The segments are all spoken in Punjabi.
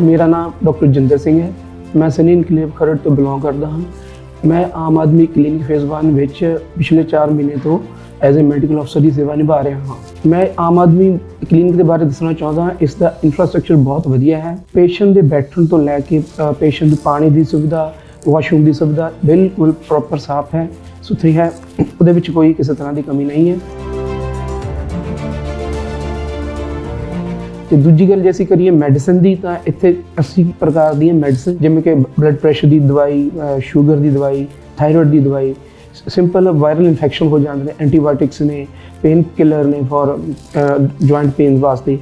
ਮੇਰਾ ਨਾਮ ਡਾਕਟਰ ਜਿੰਦਰ ਸਿੰਘ ਹੈ। ਮੈਂ ਸਨੀ ਇਨਕਲੇਵ ਖਰੜ ਤੋਂ ਬਿਲੋਂਗ ਕਰਦਾ ਹਾਂ। ਮੈਂ ਆਮ ਆਦਮੀ ਕਲੀਨਿਕ ਫੇਜ਼ 1 ਵਿੱਚ ਪਿਛਲੇ 4 ਮਹੀਨੇ ਤੋਂ ਐਜ਼ ਅ ਮੈਡੀਕਲ ਅਫਸਰ ਦੀ ਸੇਵਾ ਨਿਭਾ ਰਿਹਾ ਹਾਂ। ਮੈਂ ਆਮ ਆਦਮੀ ਕਲੀਨਿਕ ਦੇ ਬਾਰੇ ਦੱਸਣਾ ਚਾਹੁੰਦਾ ਹਾਂ। ਇਸ ਦਾ ਇਨਫਰਾਸਟ੍ਰਕਚਰ ਬਹੁਤ ਵਧੀਆ ਹੈ। ਪੇਸ਼ੈਂਟ ਦੇ ਬੈਠਣ ਤੋਂ ਲੈ ਕੇ ਪੇਸ਼ੈਂਟ ਨੂੰ ਪਾਣੀ ਦੀ ਸੁਵਿਧਾ, ਵਾਸ਼ਰੂਮ ਦੀ ਸੁਵਿਧਾ ਬਿਲਕੁਲ ਪ੍ਰੋਪਰ ਸਾਫ਼ ਹੈ, ਸੁਥਰੀ ਹੈ। ਉਹਦੇ ਵਿੱਚ ਕੋਈ ਕਿਸੇ ਤਰ੍ਹਾਂ ਦੀ ਕਮੀ ਨਹੀਂ ਹੈ। ਤੇ ਦੂਜੀ ਗੱਲ ਜੇ ਅਸੀਂ ਕਰੀਏ ਮੈਡੀਸਨ ਦੀ, ਤਾਂ ਇੱਥੇ 80 ਪ੍ਰਕਾਰ ਦੀਆਂ ਮੈਡੀਸਨ ਜਿਵੇਂ ਕਿ ਬਲੱਡ ਪ੍ਰੈਸ਼ਰ ਦੀ ਦਵਾਈ ਸ਼ੂਗਰ ਦੀ ਦਵਾਈ ਥਾਇਰਾਇਡ ਦੀ ਦਵਾਈ ਸਿੰਪਲ ਵਾਇਰਲ ਇਨਫੈਕਸ਼ਨ ਹੋ ਜਾਂਦੇ ਨੇ ਐਂਟੀਬਾਇਓਟਿਕਸ ਨੇ ਪੇਨ ਕਿਲਰ ਨੇ ਫॉर ਜੁਆਇੰਟ ਪੇਨ ਵਾਸਤੇ।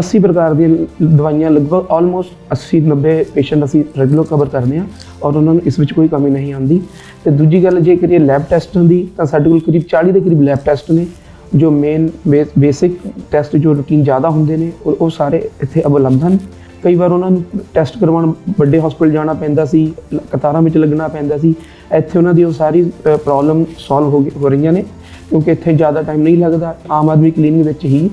80 ਪ੍ਰਕਾਰ ਦੀਆਂ ਦਵਾਈਆਂ, ਲਗਭਗ ਆਲਮੋਸਟ 80 90 ਪੇਸ਼ੈਂਟ ਅਸੀਂ ਰੈਗੂਲਰ ਕਵਰ ਕਰਦੇ ਹਾਂ ਔਰ ਉਹਨਾਂ ਨੂੰ ਇਸ ਵਿੱਚ ਕੋਈ ਕਮੀ ਨਹੀਂ ਆਉਂਦੀ। ਤੇ ਦੂਜੀ ਗੱਲ ਜੇ ਕਰੀਏ ਲੈਬ ਟੈਸਟਾਂ ਦੀ, ਤਾਂ ਸਾਡੇ ਕੋਲ ਕਰੀਬ 40 ਦੇ ਕਰੀਬ ਲੈਬ ਟੈਸਟ ਨੇ। ਜੋ ਮੇਨ ਬੇਸਿਕ ਟੈਸਟ ਜੋ ਰੂਟੀਨ ਜ਼ਿਆਦਾ ਹੁੰਦੇ ਨੇ, ਉਹ ਉਹ ਸਾਰੇ ਇੱਥੇ ਉਪਲਬਧ ਹਨ। ਕਈ ਵਾਰ ਉਹਨਾਂ ਨੂੰ ਟੈਸਟ ਕਰਵਾਉਣ ਵੱਡੇ ਹਸਪੀਟਲ ਜਾਣਾ ਪੈਂਦਾ ਸੀ, ਕਤਾਰਾਂ ਵਿੱਚ ਲੱਗਣਾ ਪੈਂਦਾ ਸੀ। ਇੱਥੇ ਉਹਨਾਂ ਦੀ ਉਹ ਸਾਰੀ ਪ੍ਰੋਬਲਮ ਸੋਲਵ ਹੋ ਗਈ- ਹੋ ਰਹੀਆਂ ਨੇ, ਕਿਉਂਕਿ ਇੱਥੇ ਜ਼ਿਆਦਾ ਟਾਈਮ ਨਹੀਂ ਲੱਗਦਾ। ਆਮ ਆਦਮੀ ਕਲੀਨਿਕ ਵਿੱਚ ਹੀ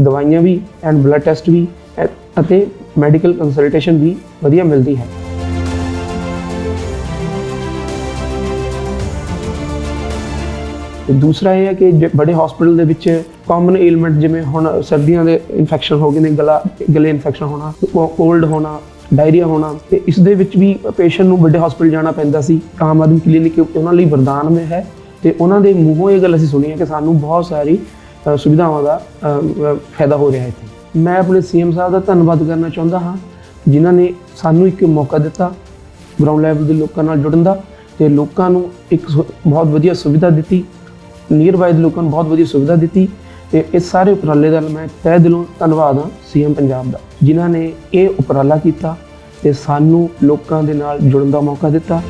ਦਵਾਈਆਂ ਵੀ ਐਂਡ ਬਲੱਡ ਟੈਸਟ ਵੀ ਅ- ਅਤੇ ਮੈਡੀਕਲ ਕੰਸਲਟੇਸ਼ਨ ਵੀ ਵਧੀਆ ਮਿਲਦੀ ਹੈ। ਤੇ ਦੂਸਰਾ ਇਹ ਹੈ ਕਿ ਜ- ਬੜੇ ਹਸਪੀਟਲ ਦੇ ਵਿੱਚ ਕਾਮਨ ਏਲਮੈਂਟ ਜਿਵੇਂ ਹੁਣ ਸਰਦੀਆਂ ਦੇ ਇਨਫੈਕਸ਼ਨ ਹੋ ਗਏ ਨੇ, ਗਲਾ, ਗਲੇ ਇਨਫੈਕਸ਼ਨ ਹੋਣਾ ਕੋਲਡ ਹੋਣਾ ਡਾਇਰੀਆ ਹੋਣਾ, ਤੇ ਇਸ ਦੇ ਵਿੱਚ ਵੀ ਪੇਸ਼ੈਂਟ ਨੂੰ ਵੱਡੇ ਹਸਪੀਟਲ ਜਾਣਾ ਪੈਂਦਾ ਸੀ। ਆਮ ਆਦਮੀ ਕਲੀਨਿਕ ਉਹਨਾਂ ਲਈ ਵਰਦਾਨ ਮੇ ਹੈ ਤੇ ਉਹਨਾਂ ਦੇ ਮੂੰਹੋਂ ਇਹ ਗੱਲ ਅਸੀਂ ਸੁਣੀ ਹੈ ਕਿ ਸਾਨੂੰ ਬਹੁਤ ਸਾਰੀ ਸੁਵਿਧਾਵਾਂ ਦਾ ਫਾਇਦਾ ਹੋ ਰਿਹਾ ਹੈ ਇੱਥੇ। ਮੈਂ ਆਪਣੇ ਸੀਐਮ ਸਾਹਿਬ ਦਾ ਧੰਨਵਾਦ ਕਰਨਾ ਚਾਹੁੰਦਾ ਹਾਂ, ਜਿਨ੍ਹਾਂ ਨੇ ਸਾਨੂੰ ਇੱਕ ਮੌਕਾ ਦਿੱਤਾ ਗਰਾਊਂਡ ਲੈਵਲ ਦੇ ਲੋਕਾਂ ਨਾਲ ਜੁੜਨ ਦਾ, ਤੇ ਲੋਕਾਂ ਨੂੰ ਇੱਕ ਸੁ- ਬਹੁਤ ਵਧੀਆ ਸੁਵਿਧਾ ਦਿੱਤੀ। ਨੀਅਰ ਬਾਈ ਦੇ ਲੋਕਾਂ ਨੂੰ ਬਹੁਤ ਵਧੀਆ ਸੁਵਿਧਾ ਦਿੱਤੀ ਤੇ ਇਸ ਸਾਰੇ ਉਪਰਾਲੇ ਦਾ ਮੈਂ ਤਹਿ ਦਿਲੋਂ ਧੰਨਵਾਦ ਹਾਂ ਸੀਐਮ ਪੰਜਾਬ ਦਾ, ਜਿਨ੍ਹਾਂ ਨੇ ਇਹ ਉਪਰਾਲਾ ਕੀਤਾ ਤੇ ਸਾਨੂੰ ਲੋਕਾਂ ਦੇ ਨਾਲ ਜੁੜਨ ਦਾ ਮੌਕਾ ਦਿੱਤਾ।